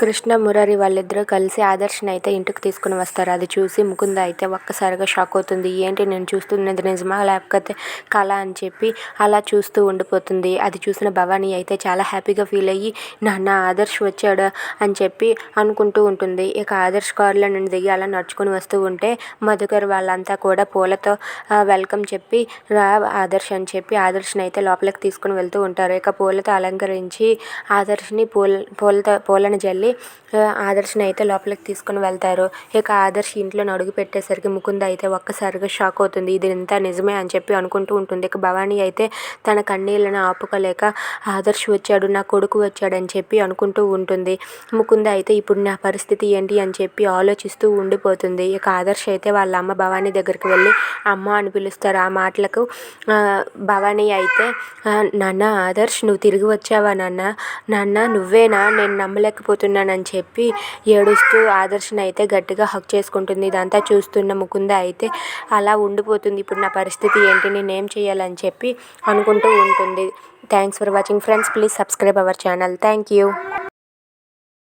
కృష్ణ మురారి వాళ్ళిద్దరూ కలిసి ఆదర్శ్ని అయితే ఇంటికి తీసుకుని వస్తారు. అది చూసి ముకుంద అయితే ఒక్కసారిగా షాక్ అవుతుంది. ఏంటి నేను చూస్తున్నది నిజమా లేకపోతే కళ అని చెప్పి అలా చూస్తూ ఉండిపోతుంది. అది చూసిన భవానీ అయితే చాలా హ్యాపీగా ఫీల్ అయ్యి నాన్న ఆదర్శ్ వచ్చాడు అని చెప్పి అనుకుంటూ ఉంటుంది. ఇక ఆదర్శ్ కారులో నుండి దిగి అలా నడుచుకుని వస్తూ ఉంటే మధుకర్ వాళ్ళంతా కూడా పూలతో వెల్కమ్ చెప్పి రా ఆదర్శ్ అని చెప్పి ఆదర్శ్ని అయితే లోపలికి తీసుకుని వెళ్తూ ఉంటారు. ఇక పూలతో అలంకరించి ఆదర్శ్ని పూల పూలతో పూలను జల్లి ఆదర్శ్ని అయితే లోపలికి తీసుకుని వెళ్తారు. ఇక ఆదర్శ్ ఇంట్లో అడుగు పెట్టేసరికి ముకుంద అయితే ఒక్కసారిగా షాక్ అవుతుంది. ఇది ఇంత నిజమే అని చెప్పి అనుకుంటూ ఉంటుంది. ఇక భవానీ అయితే తన కన్నీళ్ళను ఆపుకోలేక ఆదర్శ్ వచ్చాడు నా కొడుకు వచ్చాడు అని చెప్పి అనుకుంటూ ఉంటుంది. ముకుంద అయితే ఇప్పుడు నా పరిస్థితి ఏంటి అని చెప్పి ఆలోచిస్తూ ఉండిపోతుంది. ఇక ఆదర్శ్ అయితే వాళ్ళ అమ్మ భవానీ దగ్గరికి వెళ్ళి అమ్మ అని పిలుస్తారు. ఆ మాటలకు భవానీ అయితే నాన్న ఆదర్శ్ నువ్వు తిరిగి వచ్చావా నాన్న? నాన్న నువ్వేనా? నేను నమ్మలేకపోతున్నానని చెప్పి ఏడుస్తూ ఆదర్శని అయితే గట్టిగా హక్ చేసుకుంటుంది. ఇదంతా చూస్తున్న ముకుంద అయితే అలా ఉండిపోతుంది. ఇప్పుడు నా పరిస్థితి ఏంటి? నేనేం చేయాలని చెప్పి అనుకుంటూ ఉంటుంది. Thanks for watching friends please subscribe our channel thank you